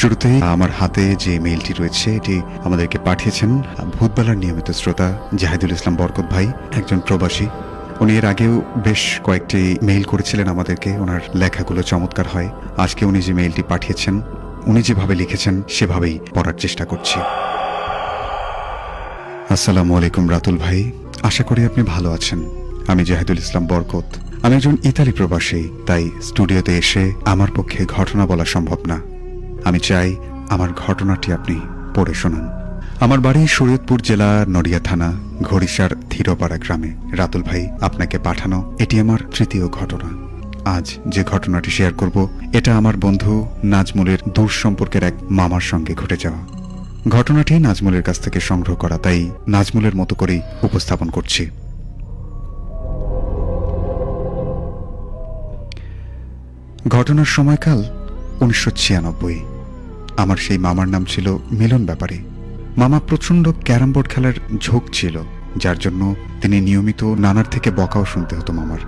শুরুতেই আমার হাতে যে মেইলটি রয়েছে, এটি আমাদেরকে পাঠিয়েছেন ভূতবেলার নিয়মিত শ্রোতা জাহিদুল ইসলাম বরকত ভাই, একজন প্রবাসী। উনি এর আগেও বেশ কয়েকটি মেইল করেছিলেন আমাদেরকে, ওনার লেখাগুলো চমৎকার হয়। আজকে উনি যে মেইলটি পাঠিয়েছেন, উনি যেভাবে লিখেছেন, সেভাবেই পড়ার চেষ্টা করছি। আসসালামু আলাইকুম রাতুল ভাই, আশা করি আপনি ভালো আছেন। আমি জাহিদুল ইসলাম বরকত। আমি একজন ইতালি প্রবাসী, তাই স্টুডিওতে এসে আমার পক্ষে ঘটনা বলা সম্ভব না। আমি চাই আমার ঘটনাটি আপনি পড়ে শোনান। আমার বাড়ি শরীয়তপুর জেলা নড়িয়া থানা ঘড়িসার ধীরপাড়া গ্রামে। রাতুল ভাই, আপনাকে পাঠানো, এটি আমার তৃতীয় ঘটনা। আজ যে ঘটনাটি শেয়ার করব, এটা আমার বন্ধু নাজমুলের দূর সম্পর্কের এক মামার সঙ্গে ঘটে যাওয়া। ঘটনাটি নাজমুলের কাছ থেকে সংগ্রহ করা, তাই নাজমুলের মতো করেই উপস্থাপন করছি। ঘটনার সময়কাল উনিশশো ছিয়ানব্বই। আমার সেই মামার নাম ছিল মিলন ব্যাপারী। মামা প্রচণ্ড ক্যারাম বোর্ড খেলার ঝোঁক ছিল, যার জন্য তিনি নিয়মিত নানার থেকে বকাও শুনতে হতো মামার।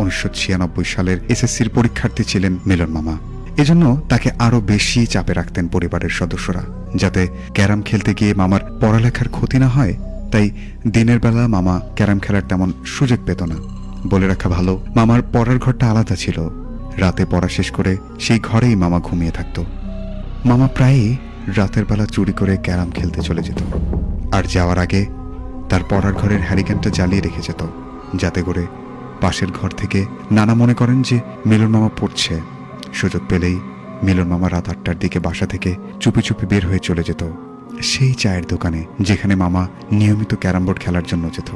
উনিশশো ছিয়ানব্বই সালের এসএসসির পরীক্ষার্থী ছিলেন মিলন মামা। এজন্য তাকে আরও বেশি চাপে রাখতেন পরিবারের সদস্যরা, যাতে ক্যারাম খেলতে গিয়ে মামার পড়ালেখার ক্ষতি না হয়, তাই দিনের বেলা মামা ক্যারাম খেলার তেমন সুযোগ পেত না। বলে রাখা ভালো, মামার পড়ার ঘরটা আলাদা ছিল। রাতে পড়া শেষ করে সেই ঘরেই মামা ঘুমিয়ে থাকত। মামা প্রায়ই রাতের বেলা চুরি করে ক্যারাম খেলতে চলে যেত। আর যাওয়ার আগে তার পড়ার ঘরের হ্যারিকেনটা জ্বালিয়ে রেখে যেত, যাতে করে পাশের ঘর থেকে নানা মনে করেন যে মিলন মামা পড়ছে। সুযোগ পেলেই মিলন মামা রাত আটটার দিকে বাসা থেকে চুপি চুপি বের হয়ে চলে যেত। সেই চায়ের দোকানে যেখানে মামা নিয়মিত ক্যারাম বোর্ড খেলার জন্য যেত।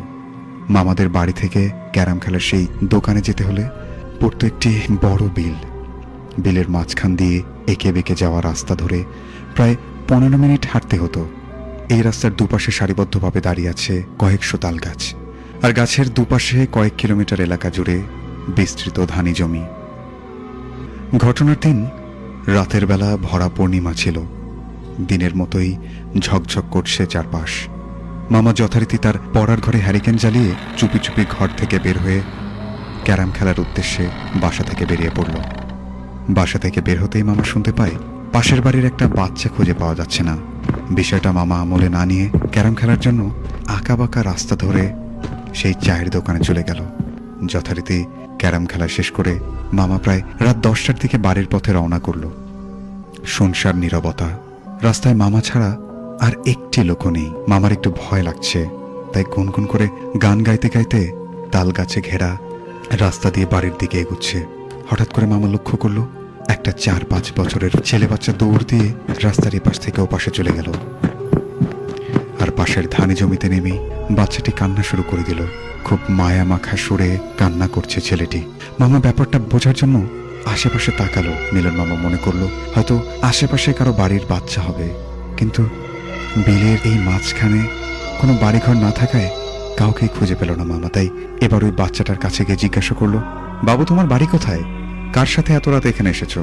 মামাদের বাড়ি থেকে ক্যারাম খেলার সেই দোকানে যেতে হলে পড়তো একটি বড় বিল। বিলের মাঝখান দিয়ে এঁকে বেঁকে যাওয়া রাস্তা ধরে প্রায় পনেরো মিনিট হাঁটতে হতো। এই রাস্তার দুপাশে সারিবদ্ধভাবে দাঁড়িয়ে আছে কয়েকশো তাল গাছ আর গাছের দুপাশে কয়েক কিলোমিটার এলাকা জুড়ে বিস্তৃত ধানি জমি। ঘটনার দিন রাতের বেলা ভরা পূর্ণিমা ছিল। দিনের মতোই ঝকঝক করছে চারপাশ। মামা যথারীতি তার পড়ার ঘরে হ্যারিকেন জ্বালিয়ে চুপি চুপি ঘর থেকে বের হয়ে ক্যারাম খেলার উদ্দেশ্যে বাসা থেকে বেরিয়ে পড়ল। বাসা থেকে বের হতেই মামা শুনতে পায়, পাশের বাড়ির একটা বাচ্চা খুঁজে পাওয়া যাচ্ছে না। বিষয়টা মামা আমলে না নিয়ে ক্যারাম খেলার জন্য আঁকা বাঁকা রাস্তা ধরে সেই চায়ের দোকানে চলে গেল। যথারীতি ক্যারাম খেলা শেষ করে মামা প্রায় রাত দশটার দিকে বাড়ির পথে রওনা করল। সংসার নীরবতা, রাস্তায় মামা ছাড়া আর একটি লোকও নেই। মামার একটু ভয় লাগছে, তাই গুনগুন করে গান গাইতে গাইতে তাল গাছে ঘেরা রাস্তা দিয়ে বাড়ির দিকে এগুচ্ছে। হঠাৎ করে মামা লক্ষ্য করল, একটা চার পাঁচ বছরের ছেলে বাচ্চা দৌড় দিয়ে রাস্তার এপাশ থেকে ওপাশে চলে গেল। আর পাশের ধানে জমিতে নেমে বাচ্চাটি কান্না শুরু করে দিল। খুব মায়া মাখা সুরে কান্না করছে ছেলেটি। মামা ব্যাপারটা বোঝার জন্য আশেপাশে তাকালো, মিলন মামা মনে করল, হয়তো আশেপাশে কারও বাড়ির বাচ্চা হবে। কিন্তু বিলের এই মাঝখানে কোনো বাড়িঘর না থাকায় কাউকেই খুঁজে পেল না মামা। তাই এবার ওই বাচ্চাটার কাছে গিয়ে জিজ্ঞাসা করল বাবু, তোমার বাড়ি কোথায়? কার সাথে এত রাত এখানে এসেছ?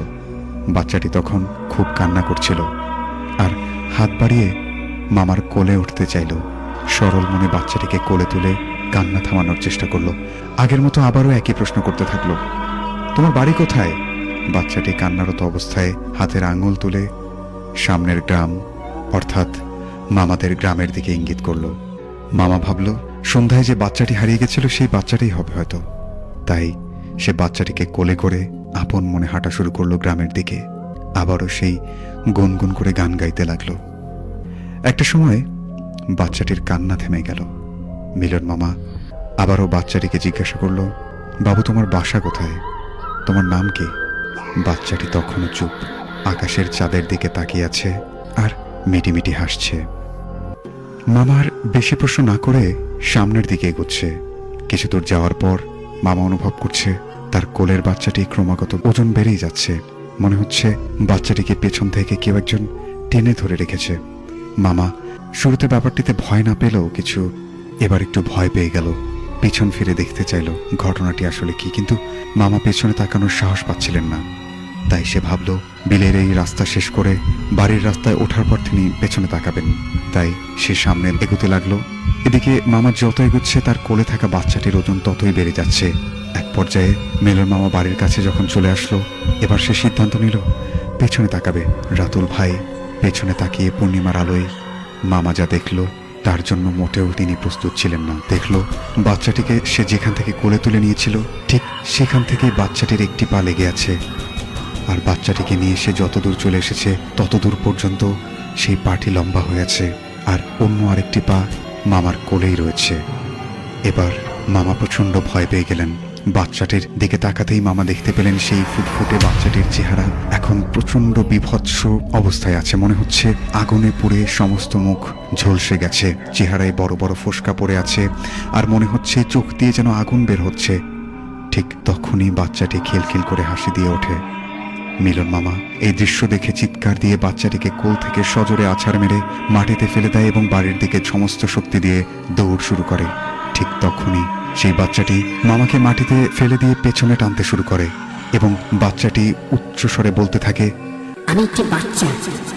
বাচ্চাটি তখন খুব কান্না করছিল আর হাত বাড়িয়ে মামার কোলে উঠতে চাইল। সরল মনে বাচ্চাটিকে কোলে তুলে কান্না থামানোর চেষ্টা করল। আগের মতো আবারও একই প্রশ্ন করতে থাকল, তোমার বাড়ি কোথায়? বাচ্চাটি কান্নারত অবস্থায় হাতের আঙুল তুলে সামনের গ্রাম, অর্থাৎ মামাদের গ্রামের দিকে ইঙ্গিত করল। মামা ভাবল, সন্ধ্যায় যে বাচ্চাটি হারিয়ে গেছিল, সেই বাচ্চাটাই হবে হয়তো। তাই সে বাচ্চাটিকে কোলে করে আপন মনে হাঁটা শুরু করল গ্রামের দিকে। আবারও সেই গুনগুন করে গান গাইতে লাগল। একটা সময় বাচ্চাটির কান্না থেমে গেল। মিলন মামা আবারও বাচ্চাটিকে জিজ্ঞাসা করল, বাবু, তোমার বাসা কোথায়? তোমার নাম কি? বাচ্চাটি তখনও চুপ, আকাশের চাঁদের দিকে তাকিয়ে আছে আর মিটিমিটি হাসছে। মামার বেশি প্রশ্ন না করে সামনের দিকে এগোচ্ছে। কিছু দূর যাওয়ার পর মামা অনুভব করছে, তার কোলের বাচ্চাটি ক্রমাগত ওজন বেড়েই যাচ্ছে। মনে হচ্ছে বাচ্চাটিকে পেছন থেকে কেউ একজন টেনে ধরে রেখেছে। মামা, শুরুতে ব্যাপারটিতে ভয় না পেলেও কিছু এবার একটু ভয় পেয়ে গেল। পিছন ফিরে দেখতে চাইল ঘটনাটি আসলে কি, কিন্তু মামা পেছনে তাকানোর সাহস পাচ্ছিলেন না। তাই সে ভাবল, বিলের এই রাস্তা শেষ করে বাড়ির রাস্তায় ওঠার পর তিনি পেছনে তাকাবেন। তাই সে সামনে এগোতে লাগল। এদিকে মামা যত এগোচ্ছে, তার কোলে থাকা বাচ্চাটির ওজন ততই বেড়ে যাচ্ছে। এক পর্যায়ে মেলন মামা বাড়ির কাছে যখন চলে আসলো, এবার সে সিদ্ধান্ত নিল, পেছনে তাকাবে রাতুল ভাই। পেছনে তাকিয়ে পূর্ণিমার আলোয় মামা যা দেখল, তার জন্য মোটেও তিনি প্রস্তুত ছিলেন না। দেখল, বাচ্চাটিকে সে যেখান থেকে কোলে তুলে নিয়েছিল, ঠিক সেখান থেকে বাচ্চাটির একটি পা লেগে আছে। আর বাচ্চাটিকে নিয়ে সে যতদূর চলে এসেছে, ততদূর পর্যন্ত সেই পাটি লম্বা হয়ে আছে। আর অন্য আরেকটি পা মামার কোলেই রয়েছে। এবার মামা প্রচণ্ড ভয় পেয়ে গেলেন। বাচ্চাটির দিকে তাকাতেই মামা দেখতে পেলেন সেই ফুটফুটে বাচ্চাটির চেহারা। এখন প্রচণ্ড বিভৎস অবস্থায় আছে। মনে হচ্ছে আগুনে পুড়ে সমস্ত মুখ ঝলসে গেছে। চেহারায় বড় বড় ফোসকা পড়ে আছে আর মনে হচ্ছে চোখ দিয়ে যেন আগুন বের হচ্ছে। ঠিক তখনই বাচ্চাটি খিলখিল করে হাসি দিয়ে ওঠে। মিলন মামা এই দৃশ্য দেখে চিৎকার দিয়ে বাচ্চাটিকে কোল থেকে সজোরে আছাড় মেরে মাটিতে ফেলে দেয় এবং বাড়ির দিকে সমস্ত শক্তি দিয়ে দৌড় শুরু করে। ঠিক তখনই সেই বাচ্চাটি মামাকে মাটিতে ফেলে দিয়ে পেছনে টানতে শুরু করে এবং বাচ্চাটি উচ্চস্বরে বলতে থাকে আমি একটি বাচ্চা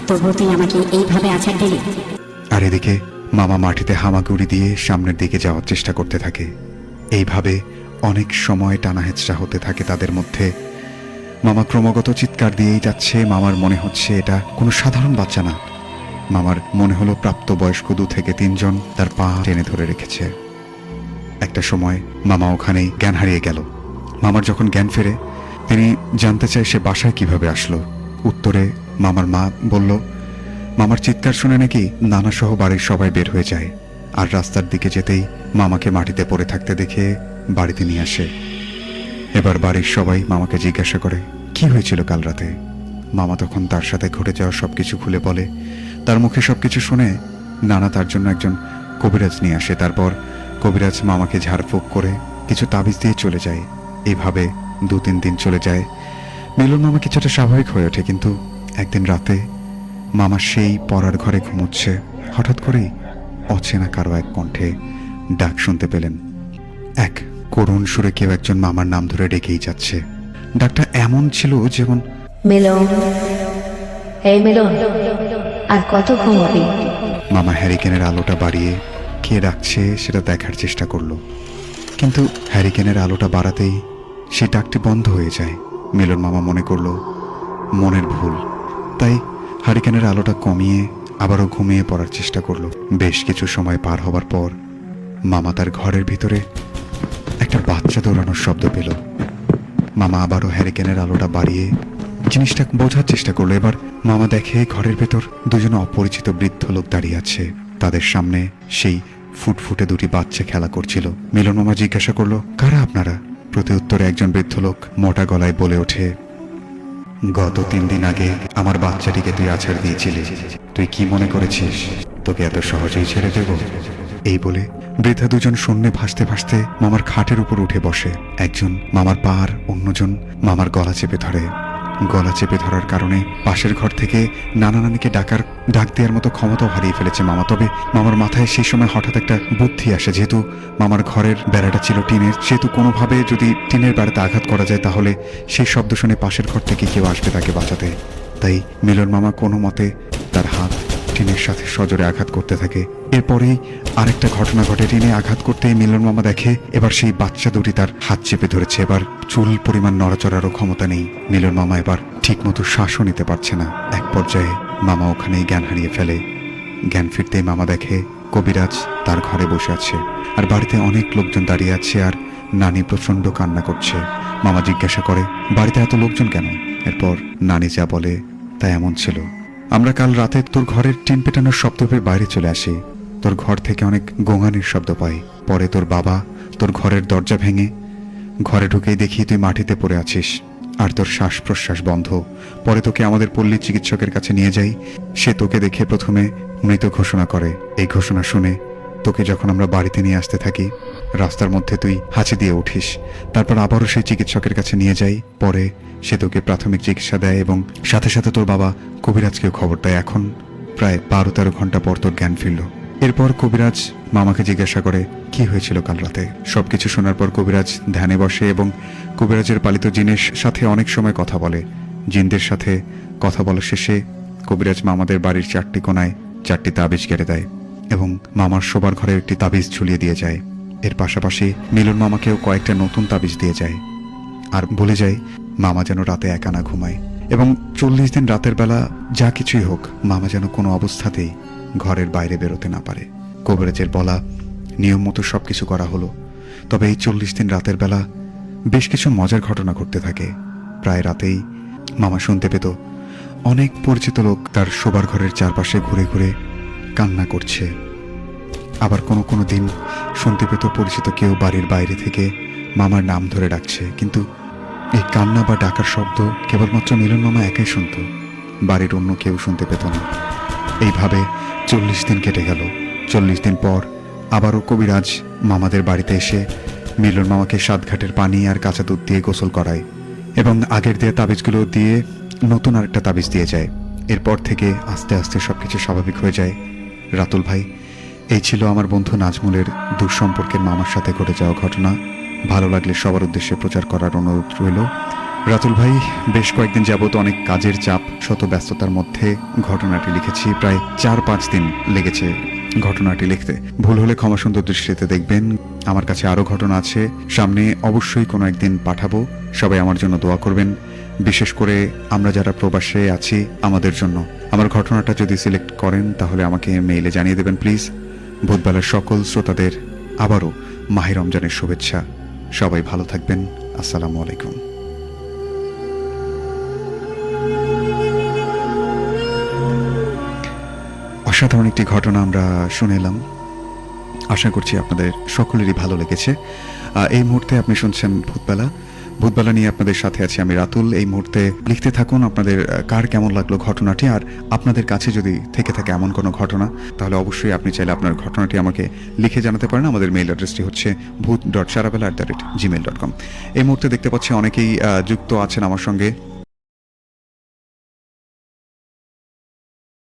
তবু তুই আমাকে এইভাবে আছাড় দিলি? আর এদিকে মামা মাটিতে হামাগুড়ি দিয়ে সামনের দিকে যাওয়ার চেষ্টা করতে থাকে। এইভাবে অনেক সময় টানা হেঁচড়া হতে থাকে তাদের মধ্যে মামা ক্রমাগত চিৎকার দিয়েই যাচ্ছে, মামার মনে হচ্ছে এটা কোনো সাধারণ বাচ্চা না। মামার মনে হলো প্রাপ্তবয়স্ক দু থেকে তিনজন তার পা টেনে ধরে রেখেছে। একটা সময় মামা ওখানেই জ্ঞান হারিয়ে গেল। মামার যখন জ্ঞান ফেরে, তিনি জানতে চায় সে বাসায় কীভাবে আসলো। উত্তরে মামার মা বলল, মামার চিৎকার শুনে নাকি নানা সহ বাড়ির সবাই বের হয়ে যায়। আর রাস্তার দিকে যেতেই মামাকে মাটিতে পড়ে থাকতে দেখে বাড়িতে নিয়ে আসে। এবার বাড়ির সবাই মামাকে জিজ্ঞাসা করে, কি হয়েছিল কাল রাতে? মামা তখন তার সাথে ঘটে যাওয়া সবকিছু খুলে বলে, তার মুখে সবকিছু শুনে নানা তার জন্য একজন কবিরাজ নিয়ে আসে। তারপর কবিরাজ মামাকে ঝাড়ফুঁক করে কিছু তাবিজ দিয়ে চলে যায়। এইভাবে দু তিন দিন চলে যায়। মিলন মামা কিছুটা স্বাভাবিক হয়ে ওঠে, কিন্তু একদিন রাতে মামা সেই পড়ার ঘরে ঘুমোচ্ছে। হঠাৎ করেই অচেনা কারও এক কণ্ঠে ডাক শুনতে পেলেন। এক করুণ সুরে কেউ একজন মামার নাম ধরে ডেকেই যাচ্ছে। ডাকটা এমন ছিল যেমন মিলন। এই মিলন আর কত ঘুমবি মামা হ্যারিকেনের আলোটা বাড়িয়ে কে ডাকছে সেটা দেখার চেষ্টা করল। কিন্তু হ্যারিকেনের আলোটা বাড়াতেই সেই ডাকটি বন্ধ হয়ে যায়। মিলন মামা মনে করল মনের ভুল। তাই হ্যারিকেনের আলোটা কমিয়ে আবারও ঘুমিয়ে পড়ার চেষ্টা করল। বেশ কিছু সময় পার হবার পর মামা তার ঘরের ভিতরে একটা বাচ্চা দৌড়ানোর শব্দ পেল। মামা আবারও হ্যারিকেনের আলোটা বাড়িয়ে জিনিসটা বোঝার চেষ্টা করল। এবার মামা দেখে ঘরের ভেতর দুজন অপরিচিত বৃদ্ধ লোক দাঁড়িয়ে আছে। তাদের সামনে সেই ফুটফুটে দুটি বাচ্চা খেলা করছিল। মিলন মামা জিজ্ঞাসা করল, কারা আপনারা? প্রতি উত্তরে একজন বৃদ্ধ লোক মোটা গলায় বলে ওঠে, গত তিন দিন আগে আমার বাচ্চাটিকে তুই আছাড় দিয়েছিলি। তুই কি মনে করেছিস? তোকে এত সহজেই ছেড়ে দেব? এই বলে বৃদ্ধা দুজন শূন্যে ভাসতে ভাসতে মামার খাটের উপর উঠে বসে। একজন মামার পা আর অন্যজন মামার গলা চেপে ধরে। গলা চেপে ধরার কারণে পাশের ঘর থেকে নানা নানিকে ডাকার, ডাক দেওয়ার মতো ক্ষমতাও হারিয়ে ফেলেছে মামা। তবে মামার মাথায় সেই সময় হঠাৎ একটা বুদ্ধি আসে। যেহেতু মামার ঘরের বেড়াটা ছিল টিনের, সেহেতু কোনোভাবে যদি টিনের বেড়াতে আঘাত করা যায়, তাহলে সেই শব্দ শুনে পাশের ঘর থেকে কেউ আসবে তাকে বাঁচাতে। তাই মিলন মামা কোনো মতে তার হাত টিনের সাথে সজোরে আঘাত করতে থাকে। এরপরেই আরেকটা ঘটনা ঘটে। টিনে আঘাত করতে মিলন মামা দেখে, এবার সেই বাচ্চা দুটি তার হাত চেপে ধরেছে। এবার চুল পরিমাণ নড়াচড়ারও ক্ষমতা নেই। মিলন মামা এবার ঠিকমতো শ্বাসও নিতে পারছে না। এক পর্যায়ে মামা ওখানেই জ্ঞান হারিয়ে ফেলে। জ্ঞান ফিরতেই মামা দেখে, কবিরাজ তার ঘরে বসে আছে। আর বাড়িতে অনেক লোকজন দাঁড়িয়ে আছে আর নানি প্রচণ্ড কান্না করছে। মামা জিজ্ঞাসা করে, বাড়িতে এত লোকজন কেন? এরপর নানি যা বলে, তা এমন ছিল। আমরা কাল রাতে তোর ঘরের টিন পেটানোর শব্দ পেয়ে বাইরে চলে আসি। তোর ঘর থেকে অনেক গোঙানির শব্দ পাই। পরে তোর বাবা তোর ঘরের দরজা ভেঙে, ঘরে ঢুকেই দেখি তুই মাটিতে পড়ে আছিস। আর তোর শ্বাস প্রশ্বাস বন্ধ। পরে তোকে আমাদের পল্লী চিকিৎসকের কাছে নিয়ে যাই। সে তোকে দেখে প্রথমে মৃত ঘোষণা করে। এই ঘোষণা শুনে তোকে যখন আমরা বাড়িতে নিয়ে আসতে থাকি রাস্তার মধ্যে তুই হাঁচি দিয়ে উঠিস। তারপর আবারও সেই চিকিৎসকের কাছে নিয়ে যাই। পরে সে তোকে প্রাথমিক চিকিৎসা দেয় এবং সাথে সাথে তোর বাবা কবিরাজকেও খবর দেয়। এখন প্রায় বারো তেরো ঘণ্টা পর তোর জ্ঞান ফিরল। এরপর কবিরাজ মামাকে জিজ্ঞাসা করে, কি হয়েছিল কাল রাতে? সবকিছু শোনার পর কবিরাজ ধ্যানে বসে এবং কবিরাজের পালিত জিনের সাথে অনেক সময় কথা বলে। জিনদের সাথে কথা বলা শেষে কবিরাজ মামাদের বাড়ির চারটি কোনায় চারটি তাবিজ কেড়ে দেয় এবং মামার শোবার ঘরে একটি তাবিজ ঝুলিয়ে দিয়ে যায়। এর পাশাপাশি মিলন মামাকেও কয়েকটা নতুন তাবিজ দিয়ে যায়। আর বলে যায়, মামা যেন রাতে একা না ঘুমায়। এবং চল্লিশ দিন রাতের বেলা যা কিছুই হোক, মামা যেন কোনো অবস্থাতেই ঘরের বাইরে বেরোতে না পারে। কবিরাজের বলা নিয়ম মতো সব কিছু করা হলো। তবে এই চল্লিশ দিন রাতের বেলা বেশ কিছু মজার ঘটনা ঘটতে থাকে। প্রায় রাতেই মামা শুনতে পেত, অনেক পরিচিত লোক তার শোবার ঘরের চারপাশে ঘুরে ঘুরে কান্না করছে। আবার কোনো কোনো দিন শুনতে পেত পরিচিত কেউ বাড়ির বাইরে থেকে মামার নাম ধরে ডাকছে, কিন্তু এই কান্না বা ডাকার শব্দ কেবলমাত্র মিলন মামা একাই শুনত। বাড়ির অন্য কেউ শুনতে পেত না। এইভাবে চল্লিশ দিন কেটে গেল। চল্লিশ দিন পর আবারও কবিরাজ মামাদের বাড়িতে এসে মিলন মামাকে সাতঘাটের পানি আর কাঁচা দুধ দিয়ে গোসল করায় এবং আগের দেওয়া তাবিজগুলো দিয়ে নতুন আরেকটা তাবিজ দিয়ে যায়। এরপর থেকে আস্তে আস্তে সবকিছু স্বাভাবিক হয়ে যায়। রাতুল ভাই এই ছিল আমার বন্ধু নাজমুলের দুঃসম্পর্কের মামার সাথে ঘটে যাওয়া ঘটনা। ভালো লাগলে সবার উদ্দেশ্যে প্রচার করার অনুরোধ রইল। রাতুল ভাই, বেশ কয়েকদিন যাবত অনেক কাজের চাপ, শত ব্যস্ততার মধ্যে ঘটনাটি লিখেছি। প্রায় চার পাঁচ দিন লেগেছে ঘটনাটি লিখতে। ভুল হলে ক্ষমা সুন্দর দৃষ্টিতে দেখবেন। আমার কাছে আরও ঘটনা আছে। সামনে অবশ্যই কোনো একদিন পাঠাবো। সবাই আমার জন্য দোয়া করবেন। বিশেষ করে আমরা যারা প্রবাসে আছি, আমাদের জন্য। আমার ঘটনাটা যদি সিলেক্ট করেন, তাহলে আমাকে মেইলে জানিয়ে দেবেন প্লিজ ভূতবেলার সকল শ্রোতাদের আবারও মাহে রমজানের শুভেচ্ছা। সবাই ভালো থাকবেন। আসসালামু আলাইকুম। অসাধারণ একটি ঘটনা আমরা শুনে এলাম। আশা করছি আপনাদের সকলেরই ভালো লেগেছে। এই মুহূর্তে আপনি শুনছেন ভূতবেলা। ভূতবেলা নিয়ে আপনাদের সাথে আছি আমি রাতুল। এই মুহূর্তে লিখতে থাকুন আপনাদের কার কেমন লাগল ঘটনাটি, আর আপনাদের কাছে যদি থেকে থাকে এমন কোনো ঘটনা, তাহলে অবশ্যই আপনি চাইলে আপনার ঘটনাটি আমাকে লিখে জানাতে পারেন। আমাদের মেইল অ্যাড্রেসটি হচ্ছে ভূত dot সারাবেলা at the rate Gmail dot com এই মুহূর্তে দেখতে পাচ্ছি অনেকেই যুক্ত আছেন আমার সঙ্গে।